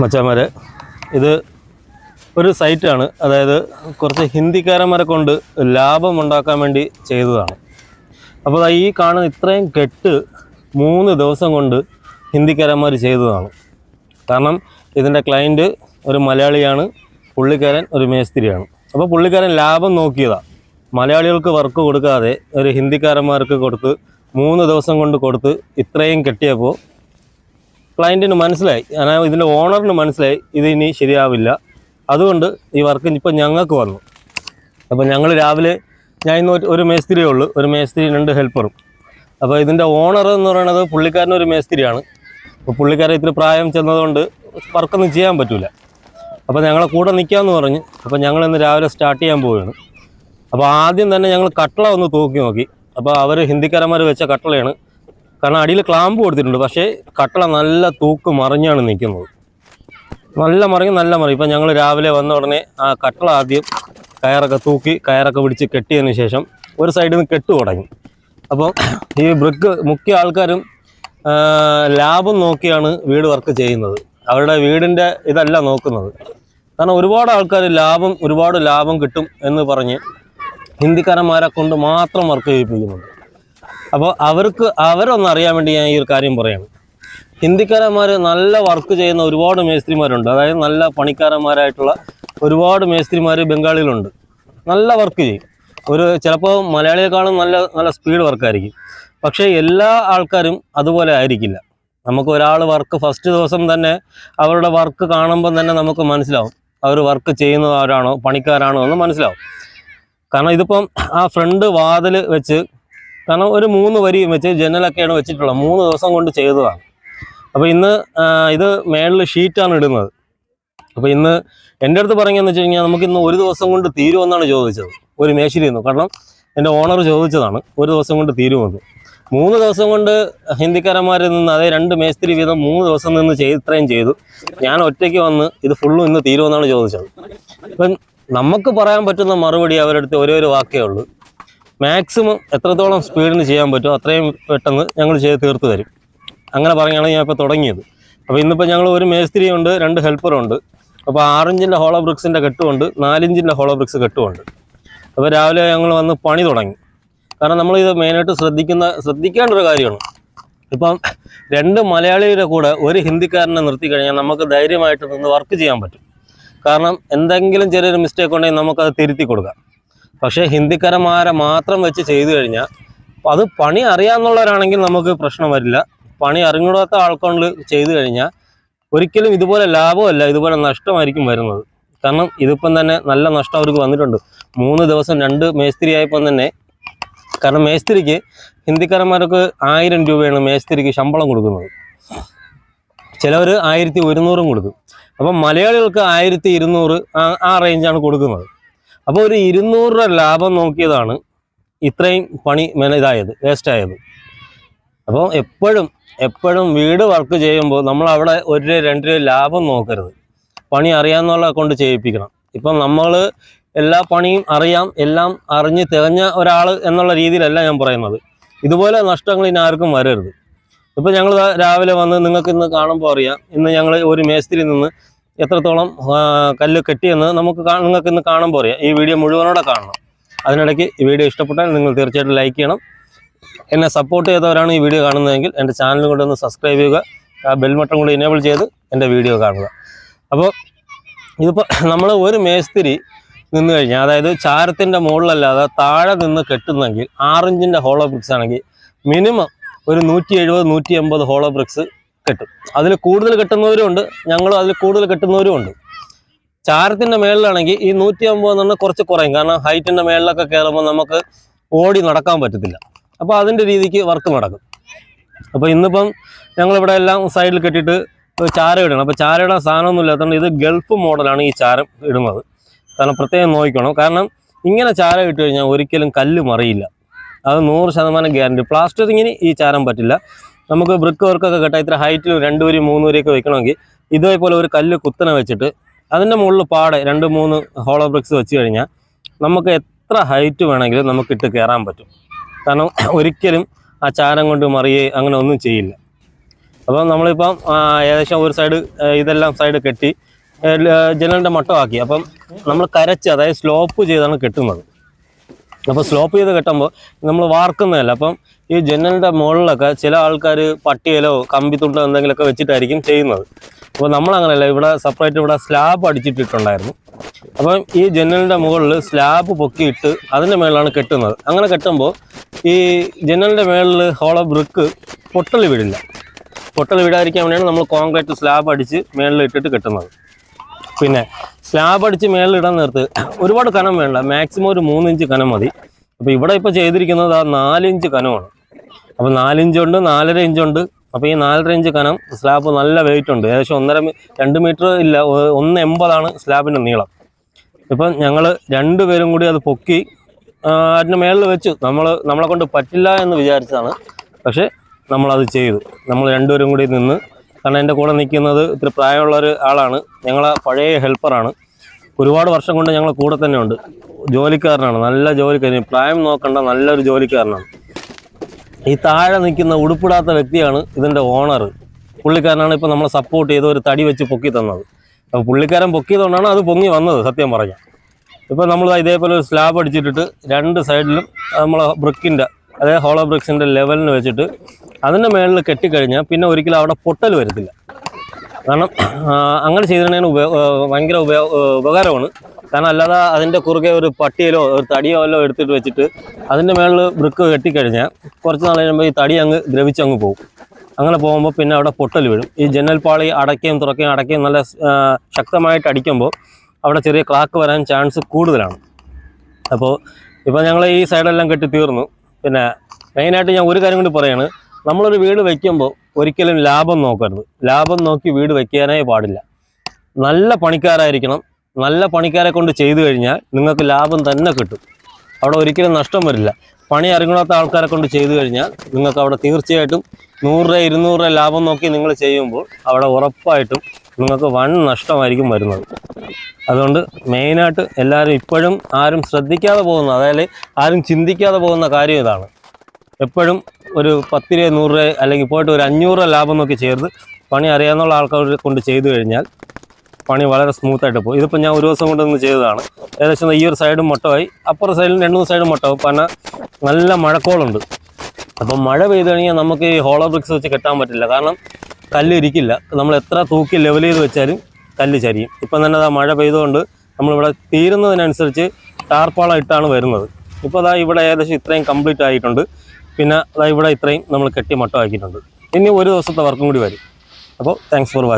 മച്ചാമാരെ ഇത് ഒരു സൈറ്റാണ്. അതായത് കുറച്ച് ഹിന്ദിക്കാരന്മാരെ കൊണ്ട് ലാഭം ഉണ്ടാക്കാൻ വേണ്ടി ചെയ്തതാണ്. അപ്പോൾ ഈ കാണുന്ന ഇത്രയും കെട്ട് മൂന്ന് ദിവസം കൊണ്ട് ഹിന്ദിക്കാരന്മാർ ചെയ്തതാണ്. കാരണം ഇതിന്റെ ക്ലയന്റ് ഒരു മലയാളിയാണ് പുള്ളിക്കാരൻ ഒരു മേസ്തിരിയാണ്. അപ്പോൾ പുള്ളിക്കാരൻ ലാഭം നോക്കിയതാണ് മലയാളികൾക്ക് വർക്ക് കൊടുക്കാതെ ഒരു ഹിന്ദിക്കാരന്മാർക്ക് കൊടുത്ത് മൂന്ന് ദിവസം കൊണ്ട് കൊടുത്ത് ഇത്രയും കെട്ടിയപ്പോൾ ക്ലയന്റിന് മനസ്സിലായി. ഇതിന്റെ ഓണറിന് മനസ്സിലായി. ഇത് ഇനി ശരിയാവില്ല. അതുകൊണ്ട് ഈ വർക്ക് ഇപ്പം ഞങ്ങൾക്ക് വന്നു. അപ്പോൾ ഞങ്ങൾ രാവിലെ ഞാൻ ഇന്ന് ഒരു മേസ്തിരിയേ ഉള്ളൂ. ഒരു മേസ്തിരി രണ്ട് ഹെൽപ്പറും അപ്പോൾ ഇതിന്റെ ഓണർ എന്ന് പറയുന്നത് പുള്ളിക്കാരൻ ഒരു മേസ്തിരിയാണ്. അപ്പോൾ പുള്ളിക്കാരൻ ഇത്തിരി പ്രായം ചെന്നതുകൊണ്ട് വർക്കൊന്നും ചെയ്യാൻ പറ്റില്ല അപ്പോൾ ഞങ്ങളെ കൂടെ നിൽക്കാമെന്ന് പറഞ്ഞ് അപ്പോൾ ഞങ്ങൾ ഇന്ന് രാവിലെ സ്റ്റാർട്ട് ചെയ്യാൻ പോവുകയാണ്. അപ്പോൾ ആദ്യം തന്നെ ഞങ്ങൾ കട്ടള ഒന്ന് തൂക്കി നോക്കി. അപ്പോൾ അവർ ഹിന്ദിക്കാരന്മാർ വെച്ച കട്ടളയാണ്. കാരണം അടിയിൽ ക്ലാമ്പ് കൊടുത്തിട്ടുണ്ട്. പക്ഷേ കട്ടള നല്ല തൂക്ക് മറിഞ്ഞാണ് നിൽക്കുന്നത്. നല്ല മറിഞ്ഞ് നല്ല മറിയും ഇപ്പം ഞങ്ങൾ രാവിലെ വന്ന ഉടനെ ആ കട്ടള ആദ്യം കയറൊക്കെ തൂക്കി കയറൊക്കെ പിടിച്ച് കെട്ടിയതിന് ശേഷം ഒരു സൈഡിൽ നിന്ന് കെട്ടു തുടങ്ങി. അപ്പോൾ ഈ ബ്രിക്ക് മുഖ്യ ആൾക്കാരും ലാഭം നോക്കിയാണ് വീട് വർക്ക് ചെയ്യുന്നത്. അവരുടെ വീടിന്റെ ഇതല്ല നോക്കുന്നത്. കാരണം ഒരുപാട് ആൾക്കാർ ലാഭം ഒരുപാട് ലാഭം കിട്ടും എന്ന് പറഞ്ഞ് ഹിന്ദിക്കാരന്മാരെ കൊണ്ട് മാത്രം വർക്ക് ചെയ്യിപ്പിക്കുന്നുണ്ട്. അപ്പോൾ അവർക്ക് അവരൊന്ന് അറിയാൻ വേണ്ടി ഞാൻ ഈ ഒരു കാര്യം പറയാണ്. ഹിന്ദിക്കാരന്മാർ നല്ല വർക്ക് ചെയ്യുന്ന ഒരുപാട് മേസ്ത്രിമാരുണ്ട്. അതായത് നല്ല പണിക്കാരന്മാരായിട്ടുള്ള ഒരുപാട് മേസ്ത്രിമാർ ബംഗാളിലുണ്ട്. നല്ല വർക്ക് ചെയ്യും. ഒരു ചിലപ്പോൾ മലയാളിയെക്കാളും നല്ല നല്ല സ്പീഡ് വർക്കായിരിക്കും പക്ഷേ എല്ലാ ആൾക്കാരും അതുപോലെ ആയിരിക്കില്ല. നമുക്ക് ഒരാൾ വർക്ക് ഫസ്റ്റ് ദിവസം തന്നെ അവരുടെ വർക്ക് കാണുമ്പോൾ തന്നെ നമുക്ക് മനസ്സിലാവും. അവർ വർക്ക് ചെയ്യുന്നവരാണോ പണിക്കാരാണോ എന്ന് മനസ്സിലാവും. കാരണം ഇതിപ്പം ആ ഫ്രണ്ട് വാതിൽ വെച്ച് കാരണം ഒരു മൂന്ന് വരിയും വെച്ച് ജനലൊക്കെയാണ് വെച്ചിട്ടുള്ളത്. മൂന്ന് ദിവസം കൊണ്ട് ചെയ്തതാണ്. അപ്പോൾ ഇന്ന് ഇത് മേളിൽ ഷീറ്റാണ് ഇടുന്നത്. അപ്പോൾ ഇന്ന് എന്റെ അടുത്ത് പറഞ്ഞതെന്ന് വെച്ച് കഴിഞ്ഞാൽ നമുക്ക് ഇന്ന് ഒരു ദിവസം കൊണ്ട് തീരുമെന്നാണ് ചോദിച്ചത്. ഒരു മേശിരി നിന്നു. കാരണം എന്റെ ഓണർ ചോദിച്ചതാണ്. ഒരു ദിവസം കൊണ്ട് തീരുമെന്ന്. മൂന്ന് ദിവസം കൊണ്ട് ഹിന്ദിക്കാരന്മാരിൽ നിന്ന് അതേ രണ്ട് മേസ്ത്രി വീതം മൂന്ന് ദിവസം നിന്ന് ചെയ്ത് ഇത്രയും ചെയ്തു. ഞാൻ ഒറ്റയ്ക്ക് വന്ന് ഇത് ഫുള്ളും ഇന്ന് തീരുമെന്നാണ് ചോദിച്ചത്. അപ്പം നമുക്ക് പറയാൻ പറ്റുന്ന മറുപടി അവരുടെ അടുത്ത് ഒരേ ഒരു വാക്കേ ഉള്ളൂ. മാക്സിമം എത്രത്തോളം സ്പീഡിന് ചെയ്യാൻ പറ്റുമോ അത്രയും പെട്ടെന്ന് ഞങ്ങൾ ചെയ്ത് തീർത്ത് തരും. അങ്ങനെ പറഞ്ഞാണ് ഞാൻ ഇപ്പോൾ തുടങ്ങിയത്. അപ്പോൾ ഇന്നിപ്പോൾ ഞങ്ങൾ ഒരു മേസ്ത്രിയുണ്ട് രണ്ട് ഹെൽപ്പറുണ്ട്. അപ്പോൾ ആറിഞ്ചിന്റെ ഹോളോ ബ്രിക്സിന്റെ കെട്ടുമുണ്ട് നാലിഞ്ചിന്റെ ഹോളോ ബ്രിക്സ് കെട്ടുമുണ്ട്. അപ്പോൾ രാവിലെ ഞങ്ങൾ വന്ന് പണി തുടങ്ങി. കാരണം നമ്മളിത് മെയിനായിട്ട് ശ്രദ്ധിക്കുന്ന ശ്രദ്ധിക്കേണ്ട ഒരു കാര്യമാണ്. ഇപ്പം രണ്ട് മലയാളിയുടെ കൂടെ ഒരു ഹിന്ദിക്കാരനെ നിർത്തി കഴിഞ്ഞാൽ നമുക്ക് ധൈര്യമായിട്ട് നിന്ന് വർക്ക് ചെയ്യാൻ പറ്റും. കാരണം എന്തെങ്കിലും ചെറിയൊരു മിസ്റ്റേക്ക് ഉണ്ടെങ്കിൽ നമുക്കത് തിരുത്തി കൊടുക്കാം. പക്ഷേ ഹിന്ദിക്കാരന്മാരെ മാത്രം വെച്ച് ചെയ്തു കഴിഞ്ഞാൽ അത് പണി അറിയാമെന്നുള്ളവരാണെങ്കിൽ നമുക്ക് പ്രശ്നം വരില്ല. പണി അറിഞ്ഞൂടാത്ത ആൾക്കൊണ്ട് ചെയ്തു കഴിഞ്ഞാൽ ഒരിക്കലും ഇതുപോലെ ലാഭമല്ല ഇതുപോലെ നഷ്ടമായിരിക്കും വരുന്നത്. കാരണം ഇതിപ്പം തന്നെ നല്ല നഷ്ടം അവർക്ക് വന്നിട്ടുണ്ട്. മൂന്ന് ദിവസം രണ്ട് മേസ്തിരി ആയപ്പം തന്നെ കാരണം മേസ്തിരിക്ക് ഹിന്ദിക്കാരന്മാർക്ക് ആയിരം രൂപയാണ് മേസ്തിരിക്ക് ശമ്പളം കൊടുക്കുന്നത്. ചിലവർ ആയിരത്തി ഒരുന്നൂറും കൊടുക്കും. അപ്പം മലയാളികൾക്ക് ആയിരത്തി ഇരുന്നൂറ് ആ- റേഞ്ചാണ് കൊടുക്കുന്നത്. അപ്പോൾ ഒരു ഇരുന്നൂറ് രൂപ ലാഭം നോക്കിയതാണ് ഇത്രയും പണി ഇതായത് വേസ്റ്റായത് അപ്പോൾ എപ്പോഴും എപ്പോഴും വീട് വർക്ക് ചെയ്യുമ്പോൾ നമ്മൾ അവിടെ ഒരു രൂപ രണ്ട് രൂപ ലാഭം നോക്കരുത്. പണി അറിയാമെന്നുള്ള കൊണ്ട് ചെയ്യിപ്പിക്കണം. ഇപ്പം നമ്മൾ എല്ലാ പണിയും അറിയാം എല്ലാം അറിഞ്ഞ് തികഞ്ഞ ഒരാൾ എന്നുള്ള രീതിയിലല്ല ഞാൻ പറയുന്നത്. ഇതുപോലെ നഷ്ടങ്ങൾ ഇനി ആർക്കും വരരുത്. ഇപ്പം ഞങ്ങൾ രാവിലെ വന്ന് നിങ്ങൾക്ക് ഇന്ന് കാണുമ്പോൾ അറിയാം ഇന്ന് ഞങ്ങൾ ഒരു മേസ്തിരി നിന്ന് എത്രത്തോളം കല്ല് കെട്ടിയെന്ന് നമുക്ക് നിങ്ങൾക്ക് ഇന്ന് കാണുമ്പോൾ അറിയാം ഈ വീഡിയോ മുഴുവനോടെ കാണണം. അതിനിടയ്ക്ക് ഈ വീഡിയോ ഇഷ്ടപ്പെട്ടാൽ നിങ്ങൾ തീർച്ചയായിട്ടും ലൈക്ക് ചെയ്യണം. എന്നെ സപ്പോർട്ട് ചെയ്തവരാണ് ഈ വീഡിയോ കാണുന്നതെങ്കിൽ എന്റെ ചാനൽ കൂടെ ഒന്ന് സബ്സ്ക്രൈബ് ചെയ്യുക. ആ ബെൽ ബട്ടൺ കൂടി എനേബിൾ ചെയ്ത് എന്റെ വീഡിയോ കാണുക. അപ്പോൾ ഇതിപ്പോൾ നമ്മൾ ഒരു മേസ്തിരി നിന്ന് കഴിഞ്ഞാൽ അതായത് ചാരത്തിന്റെ മുകളിലല്ലാതെ താഴെ നിന്ന് കെട്ടുന്നെങ്കിൽ ആറിഞ്ചിന്റെ ഹോളോ ബ്രിക്സ് ആണെങ്കിൽ മിനിമം ഒരു നൂറ്റി എഴുപത് നൂറ്റി എൺപത് ഹോളോ ബ്രിക്സ് കെട്ടും. അതിൽ കൂടുതൽ കെട്ടുന്നവരും ഉണ്ട്. ഞങ്ങളും അതിൽ കൂടുതൽ കെട്ടുന്നവരും ഉണ്ട്. ചാരത്തിന്റെ മേളിലാണെങ്കിൽ ഈ നൂറ്റി അമ്പത് എന്ന് പറഞ്ഞാൽ കുറച്ച് കുറയും. കാരണം ഹൈറ്റിന്റെ മേളിലൊക്കെ കയറുമ്പോൾ നമുക്ക് ഓടി നടക്കാൻ പറ്റത്തില്ല. അപ്പോൾ അതിന്റെ രീതിക്ക് വർക്ക് നടക്കും. അപ്പോൾ ഇന്നിപ്പം ഞങ്ങളിവിടെ എല്ലാം സൈഡിൽ കെട്ടിയിട്ട് ചാര ഇടണം. അപ്പോൾ ചാര ഇടാൻ സാധനമൊന്നും ഇല്ലാത്തതുകൊണ്ട് ഇത് ഗൾഫ് മോഡലാണ് ഈ ചാരം ഇടുന്നത്. കാരണം പ്രത്യേകം നോക്കണം. കാരണം ഇങ്ങനെ ചാര ഇട്ട് കഴിഞ്ഞാൽ ഒരിക്കലും കല്ല് മറിയില്ല. അത് നൂറ് ശതമാനം ഗ്യാരണ്ടി. പ്ലാസ്റ്ററിങ്ങിന് ഈ ചാരം പറ്റില്ല. നമുക്ക് ബ്രിക്ക് വർക്കൊക്കെ കെട്ടാൻ ഇത്ര ഹൈറ്റിൽ രണ്ട് വരി മൂന്ന് വരിയൊക്കെ വെക്കണമെങ്കിൽ ഇതേപോലെ ഒരു കല്ല് കുത്തനെ വെച്ചിട്ട് അതിന്റെ മുകളിൽ പാടെ രണ്ട് മൂന്ന് ഹോളോ ബ്രിക്സ് വെച്ച് കഴിഞ്ഞാൽ നമുക്ക് എത്ര ഹൈറ്റ് വേണമെങ്കിലും നമുക്ക് ഇട്ട് കയറാൻ പറ്റും. കാരണം ഒരിക്കലും ആ ചാരം കൊണ്ട് മറിയേ അങ്ങനെ ഒന്നും ചെയ്യില്ല. അപ്പം നമ്മളിപ്പം ഏകദേശം ഒരു സൈഡ് ഇതെല്ലാം സൈഡ് കെട്ടി ജനലിന്റെ മട്ടമാക്കി. അപ്പം നമ്മൾ കരച്ച് അതായത് സ്ലോപ്പ് ചെയ്താണ് കെട്ടുന്നത്. അപ്പോൾ സ്ലോപ്പ് ചെയ്ത് കെട്ടുമ്പോൾ നമ്മൾ വാർക്കുന്നതല്ല. അപ്പം ഈ ജനലിന്റെ മുകളിലൊക്കെ ചില ആൾക്കാർ പട്ടിയലോ കമ്പിത്തുണ്ടോ എന്തെങ്കിലുമൊക്കെ വെച്ചിട്ടായിരിക്കും ചെയ്യുന്നത്. അപ്പോൾ നമ്മളങ്ങനെയല്ല ഇവിടെ സെപ്പറേറ്റ് ഇവിടെ സ്ലാബ് അടിച്ചിട്ടിട്ടുണ്ടായിരുന്നു. അപ്പം ഈ ജനലിന്റെ മുകളിൽ സ്ലാബ് പൊക്കിയിട്ട് അതിന്റെ മേളിലാണ് കെട്ടുന്നത്. അങ്ങനെ കെട്ടുമ്പോൾ ഈ ജനലിന്റെ മേളിൽ ഹോള ബ്രിക്ക് പൊട്ടൽ വീടില്ല. പൊട്ടൽ വീടായിരിക്കാൻ വേണ്ടിയാണ് നമ്മൾ കോൺക്രീറ്റ് സ്ലാബ് അടിച്ച് മേളിൽ ഇട്ടിട്ട് കെട്ടുന്നത്. പിന്നെ സ്ലാബ് അടിച്ച് മേളിലിടാൻ നേരത്ത് ഒരുപാട് കനം വേണ്ട മാക്സിമം ഒരു മൂന്നിഞ്ച് കനം മതി. അപ്പോൾ ഇവിടെ ഇപ്പോൾ ചെയ്തിരിക്കുന്നത് ആ നാലിഞ്ച് കനമാണ്. അപ്പോൾ നാലിഞ്ച് ഉണ്ട് നാലര ഇഞ്ച് ഉണ്ട്. അപ്പോൾ ഈ നാലര ഇഞ്ച് കനം സ്ലാബ് നല്ല വെയിറ്റ് ഉണ്ട്. ഏകദേശം ഒന്നര രണ്ട് മീറ്റർ ഇല്ല ഒന്ന് എൺപതാണ് സ്ലാബിന്റെ നീളം. ഇപ്പം ഞങ്ങൾ രണ്ടുപേരും കൂടി അത് പൊക്കി അതിന്റെ മേളിൽ വെച്ചു. നമ്മൾ നമ്മളെ കൊണ്ട് പറ്റില്ല എന്ന് വിചാരിച്ചതാണ്. പക്ഷേ നമ്മളത് ചെയ്തു. നമ്മൾ രണ്ടുപേരും കൂടി നിന്ന് കാരണം എന്റെ കൂടെ നിൽക്കുന്നത് ഇത്തിരി പ്രായമുള്ള ഒരു ആളാണ്. ഞങ്ങളെ പഴയ ഹെൽപ്പറാണ് ഒരുപാട് വർഷം കൊണ്ട് ഞങ്ങൾ കൂടെ തന്നെ ഉണ്ട്. ജോലിക്കാരനാണ്. നല്ല ജോലിക്കാരൻ. പ്രായം നോക്കണ്ട നല്ലൊരു ജോലിക്കാരനാണ്. ഈ താഴെ നിൽക്കുന്ന ഉടുപ്പിടാത്ത വ്യക്തിയാണ് ഇതിന്റെ ഓണർ പുള്ളിക്കാരനാണ് ഇപ്പോൾ നമ്മളെ സപ്പോർട്ട് ചെയ്ത് ഒരു തടി വെച്ച് പൊക്കി തന്നത്. അപ്പോൾ പുള്ളിക്കാരൻ പൊക്കിയതുകൊണ്ടാണ് അത് പൊങ്ങി വന്നത് സത്യം പറഞ്ഞാൽ. ഇപ്പോൾ നമ്മൾ ഇതേപോലെ ഒരു സ്ലാബ് അടിച്ചിട്ടിട്ട് രണ്ട് സൈഡിലും നമ്മളെ ബ്രിക്കിന്റെ അതായത് ഹോളോ ബ്രിക്സിന്റെ ലെവലിന് വെച്ചിട്ട് അതിന്റെ മേളിൽ കെട്ടിക്കഴിഞ്ഞാൽ പിന്നെ ഒരിക്കലും അവിടെ പൊട്ടൽ വരത്തില്ല. കാരണം അങ്ങനെ ചെയ്തിട്ടുണ്ടെങ്കിൽ ഉപയോ ആ, ഭയങ്കര ഉപയോ ഉപകാരമാണ്. കാരണം അല്ലാതെ അതിന്റെ കുറുകെ ഒരു പട്ടിയിലോ ഒരു തടിയോ വല്ലോ എടുത്തിട്ട് വെച്ചിട്ട് അതിന്റെ മേളിൽ ബ്രിക്ക് കെട്ടിക്കഴിഞ്ഞാൽ കുറച്ച് നാൾ കഴിയുമ്പോൾ ഈ തടി അങ്ങ് ദ്രവിച്ചങ്ങ് പോകും. അങ്ങനെ പോകുമ്പോൾ പിന്നെ അവിടെ പൊട്ടൽ വീഴും. ഈ ജനൽ പാളി അടയ്ക്കുകയും തുറക്കുകയും അടയ്ക്കുകയും നല്ല ശക്തമായിട്ട് അടിക്കുമ്പോൾ അവിടെ ചെറിയ ക്ലാക്ക് വരാൻ ചാൻസ് കൂടുതലാണ്. അപ്പോൾ ഇപ്പോൾ ഞങ്ങൾ ഈ സൈഡെല്ലാം കെട്ടി തീർന്നു പിന്നെ മെയിനായിട്ട് ഞാൻ ഒരു കാര്യം കൂടി പറയാണ്. നമ്മളൊരു വീട് വയ്ക്കുമ്പോൾ ഒരിക്കലും ലാഭം നോക്കരുത്. ലാഭം നോക്കി വീട് വയ്ക്കാനേ പാടില്ല. നല്ല പണിക്കാരായിരിക്കണം. നല്ല പണിക്കാരെ കൊണ്ട് ചെയ്തു കഴിഞ്ഞാൽ നിങ്ങൾക്ക് ലാഭം തന്നെ കിട്ടും. അവിടെ ഒരിക്കലും നഷ്ടം വരില്ല. പണി അറിയണാത്ത ആൾക്കാരെ കൊണ്ട് ചെയ്തു കഴിഞ്ഞാൽ നിങ്ങൾക്ക് അവിടെ തീർച്ചയായിട്ടും നൂറ് രൂപ ഇരുന്നൂറ് രൂപ ലാഭം നോക്കി നിങ്ങൾ ചെയ്യുമ്പോൾ അവിടെ ഉറപ്പായിട്ടും നിങ്ങൾക്ക് വൺ നഷ്ടമായിരിക്കും വരുന്നത്. അതുകൊണ്ട് മെയിനായിട്ട് എല്ലാവരും ഇപ്പോഴും ആരും ശ്രദ്ധിക്കാതെ പോകുന്ന അതായത് ആരും ചിന്തിക്കാതെ പോകുന്ന കാര്യം ഇതാണ്. എപ്പോഴും ഒരു പത്ത് രൂപ നൂറ് രൂപ അല്ലെങ്കിൽ പോയിട്ട് ഒരു അഞ്ഞൂറ് രൂപ ലാഭം നോക്കി ചേർത്ത് പണി അറിയാവുന്ന ആൾക്കാരെ കൊണ്ട് ചെയ്തു കഴിഞ്ഞാൽ പണി വളരെ സ്മൂത്തായിട്ട് പോകും. ഇതിപ്പോൾ ഞാൻ ഒരു ദിവസം കൊണ്ടൊന്ന് ചെയ്തതാണ്. ഏകദേശം ഈ ഒരു സൈഡും മൊട്ടമായി അപ്പുറ സൈഡിലും രണ്ട് മൂന്ന് സൈഡും മൊട്ടവും കാരണം നല്ല മഴക്കോളുണ്ട്. അപ്പം മഴ പെയ്ത് കഴിഞ്ഞാൽ നമുക്ക് ഈ ഹോളോ ബ്രിക്സ് വെച്ച് കെട്ടാൻ പറ്റില്ല. കാരണം കല്ലിരിക്കില്ല നമ്മൾ എത്ര തൂക്കി ലെവൽ ചെയ്ത് വെച്ചാലും കല്ല് ചരിയും. ഇപ്പം തന്നെ അതാ മഴ പെയ്തുകൊണ്ട് നമ്മളിവിടെ തീരുന്നതിനനുസരിച്ച് ടാർപ്പാളം ഇട്ടാണ് വരുന്നത്. ഇപ്പോൾ അതാ ഇവിടെ ഏകദേശം ഇത്രയും കംപ്ലീറ്റ് ആയിട്ടുണ്ട്. പിന്നെ അതാ ഇവിടെ ഇത്രയും നമ്മൾ കെട്ടി മട്ടമാക്കിയിട്ടുണ്ട് ഇനി ഒരു ദിവസത്തെ വർക്കും കൂടി വരും. അപ്പോൾ താങ്ക്സ് ഫോർ വാച്ചിങ്